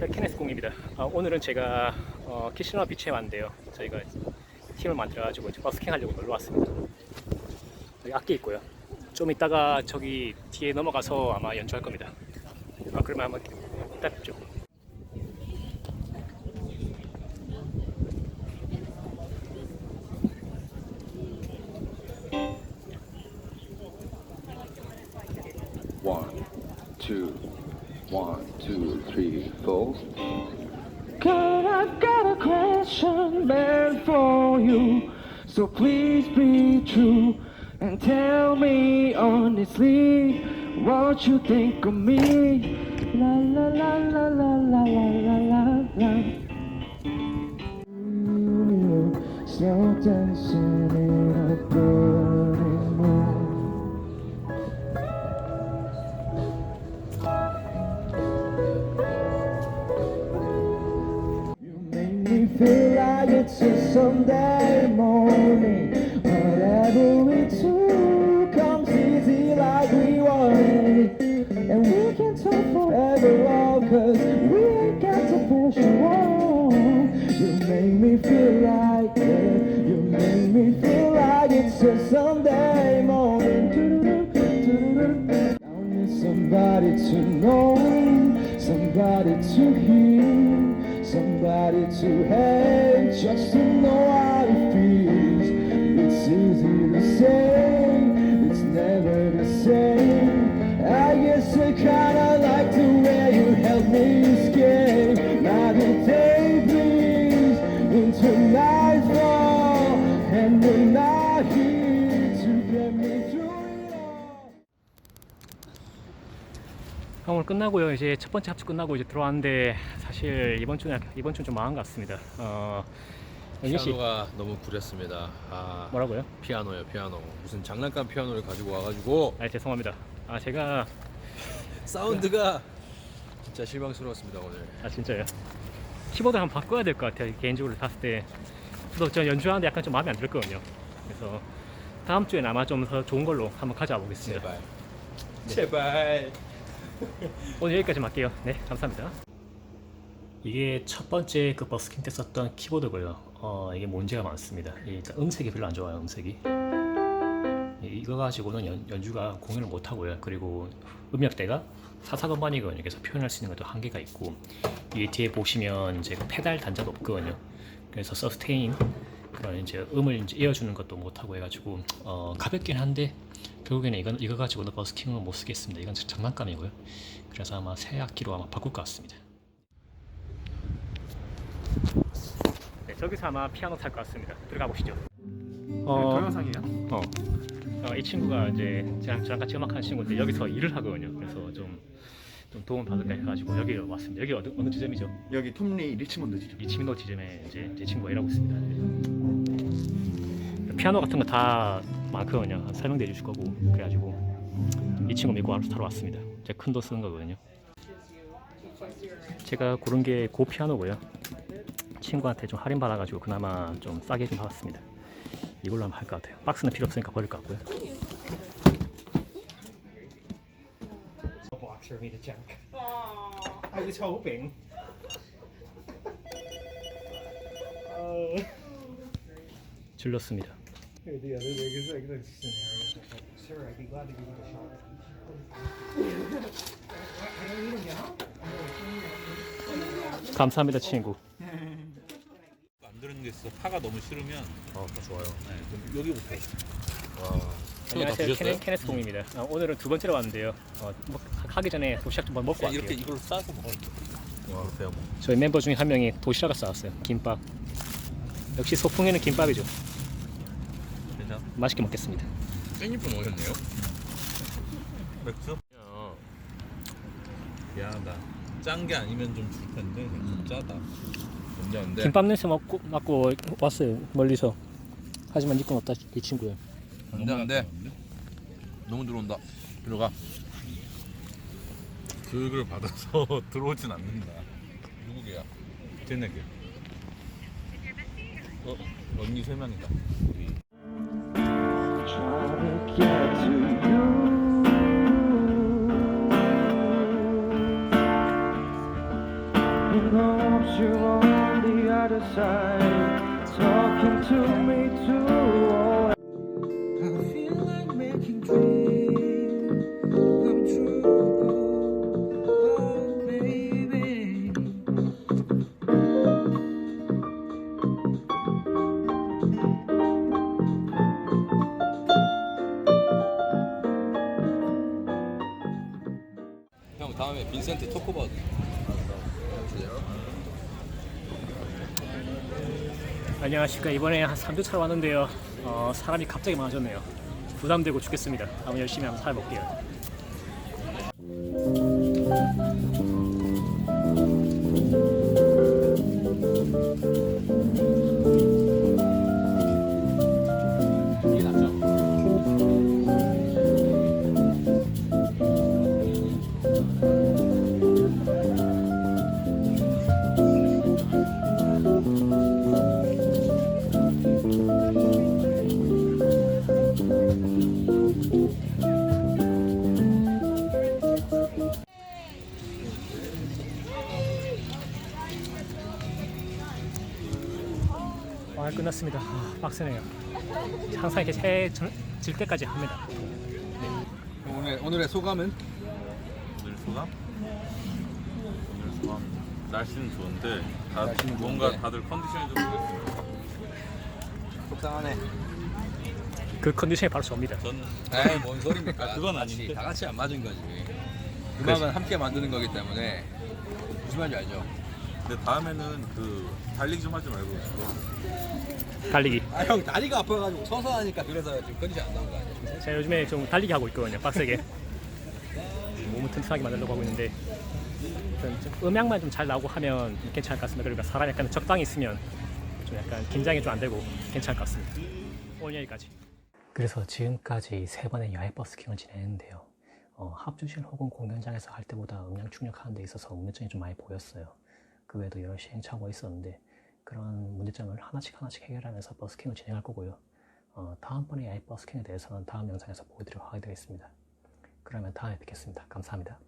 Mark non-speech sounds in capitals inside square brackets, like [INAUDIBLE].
안녕하세요. 케네스 공입니다. 아, 오늘은 제가 어, 키시노 비치에 왔는데요. 저희가 팀을 만들어가지고 버스킹 하려고 놀러 왔습니다. 여기 악기 있고요. 좀 이따가 저기 뒤에 넘어가서 아마 연주할 겁니다. 아, 그러면 한번 이따 뵙죠. One, two, one, two, three, four. God, I've got a question meant for you. So please be true and tell me honestly what you think of me. La la la la la la la la la la. Slow dancing Sunday morning. Whatever we do comes easy like we want it. And we can talk forever, love, cause we ain't got to push it wrong. You make me feel like it. You make me feel like it's a Sunday morning. I need somebody to know, me somebody to hear. Somebody to have, just to know how it feels. It's easy to say, it's never the same. I guess I kinda like the way you help me escape. Now the day bleeds into nightfall, and we're not here to get me through 오늘 끝나고요. 이제 첫 번째 합주 끝나고 이제 들어왔는데 사실 이번 주는 약- 이번 주는 좀 망한 것 같습니다. 어, 영희 씨. 피아노가 너무 구렸습니다. 아 뭐라고요? 피아노요 피아노. 무슨 장난감 피아노를 가지고 와가지고. 아 죄송합니다. 아 제가 사운드가 진짜 실망스러웠습니다 오늘. 아 진짜요? 키보드 한번 바꿔야 될 것 같아요. 개인적으로 봤을 때. 저도 저 연주하는데 약간 좀 마음에 안 들었거든요. 그래서 다음 주엔 아마 좀 더 좋은 걸로 한번 가져와 보겠습니다. 제발. 제발. [LAUGHS] 오늘 여기까지 할게요. 네 감사합니다. 이게 첫 번째 그 버스킹 때 썼던 키보드고요. 어 이게 문제가 많습니다. 이 음색이 별로 안 좋아요 음색이. 이- 이거 가지고는 연, 연주가 공연을 못 하고요. 그리고 음역대가 사사건반이거든요. 그래서 표현할 수 있는 것도 한계가 있고. 이 뒤에 보시면 그 페달 단자도 없거든요. 그래서 서스테인 그런 이제 음을 이제 이어주는 것도 못 하고 해가지고 어 가볍긴 한데 결국에는 이건 이거 가지고는 버스킹을 못 쓰겠습니다 이건 장난감이고요 그래서 아마 새 악기로 아마 바꿀 것 같습니다 네, 저기서 아마 피아노 탈것 같습니다 들어가 보시죠 어, 동영상이에요? 어, 어, 이 친구가 이제 저랑, 저랑 같이 음악하는 친구인데 여기서 일을 하거든요. 그래서 좀, 좀 도움 받을까 해가지고 여기로 왔습니다. 여기 어느, 어느 지점이죠? 여기 톱리 리치몬드지죠. 리치민도 지점에 이제 제 친구가 일하고 있습니다. 네. 피아노 같은 거 다 많거든요. 설명도 해주실 거고 그래가지고 이 친구 믿고 타러 왔습니다. 제가 큰 돈 쓰는 거거든요. 제가 고른 게 고 피아노고요. 친구한테 좀 할인 받아가지고 그나마 좀 싸게 좀 받았습니다. 이걸로 하면 할 것 같아요. 박스는 필요 없으니까 버릴 것 같고요. hoping. 질렀습니다. The other day, because like the scenario, sir, I'd be glad to give it a shot. I don't need them now. 감사합니다, 친구. 안 들은 게 있어. 파가 너무 싫으면 어 좋아요. 네, 그럼 여기부터. 와. 안녕하세요? 케네, 케네스 공입니다. 어, 오늘은 두 번째로 왔는데요. 어, 뭐, 하기 전에 도시락 좀 먹고 그냥 왔어요. 이렇게 이걸로 싸서 먹어. 와. 배워. 저희 멤버 중에 한 명이 도시락을 싸왔어요. 김밥. 역시 소풍에는 김밥이죠. 맛있게 먹겠습니다. 깻잎을 먹었네요. 맥주? 미안하다. 짠 게 아니면 좀 줄 텐데 좀 짜다. 괜찮은데. 김밥 냄새 맡고, 맡고 왔어요. 멀리서. 하지만 이건 없다, 이 친구야. 안돼 너무 들어온다. 들어가. 교육을 받아서 [LAUGHS] 들어오진 않는다. 누구게야? 쟤네게. 어 언니 세 명이다. 우리 oh 빈센트 토크바 안녕하십니까. 이번에 한 3주 차로 왔는데요. 어, 사람이 갑자기 많아졌네요. 부담되고 죽겠습니다. 한번 열심히 한번 살아볼게요 아 끝났습니다 아, 빡세네요 항상 이렇게 해질 때까지 합니다 오늘 오늘의 소감은? 오늘 소감? 오늘 소감 날씨는 좋은데 다, 날씨는 뭔가 좋은데. 다들 컨디션이 좀. 속상하네. 그 컨디션이 바로 저입니다 저는 에이 뭔 소리입니까? 아, 그건 다 같이, 아닌데. 다 같이 안 맞은 거지. 음악은 함께 만드는 거기 때문에 무슨 말인지 알죠? 근데 다음에는 그 달리기 좀 하지 말고. 달리기. 아 형 다리가 아파가지고 서서 하니까 그래서 지금 컨디션 안 나온 거 아니야? 제가 요즘에 좀 달리기 하고 있거든요 빡세게. 몸을 튼튼하게 만들려고 하고 있는데 일단 좀 음향만 좀 잘 나오고 하면 괜찮을 것 같습니다. 그러니까 사람이 약간 적당히 있으면 좀 약간 긴장이 좀 안 되고 괜찮을 것 같습니다. 오늘 여기까지. 그래서 지금까지 세 번의 야외 버스킹을 진행했는데요. 어, 합주실 혹은 공연장에서 할 때보다 음량 출력하는 데 있어서 문제점이 좀 많이 보였어요 그 외에도 여러 시행착오가 있었는데 그런 문제점을 하나씩 하나씩 해결하면서 버스킹을 진행할 거고요 어, 다음번에 야외 버스킹에 대해서는 다음 영상에서 보여드리도록 하게 되겠습니다. 그러면 다음에 뵙겠습니다. 감사합니다.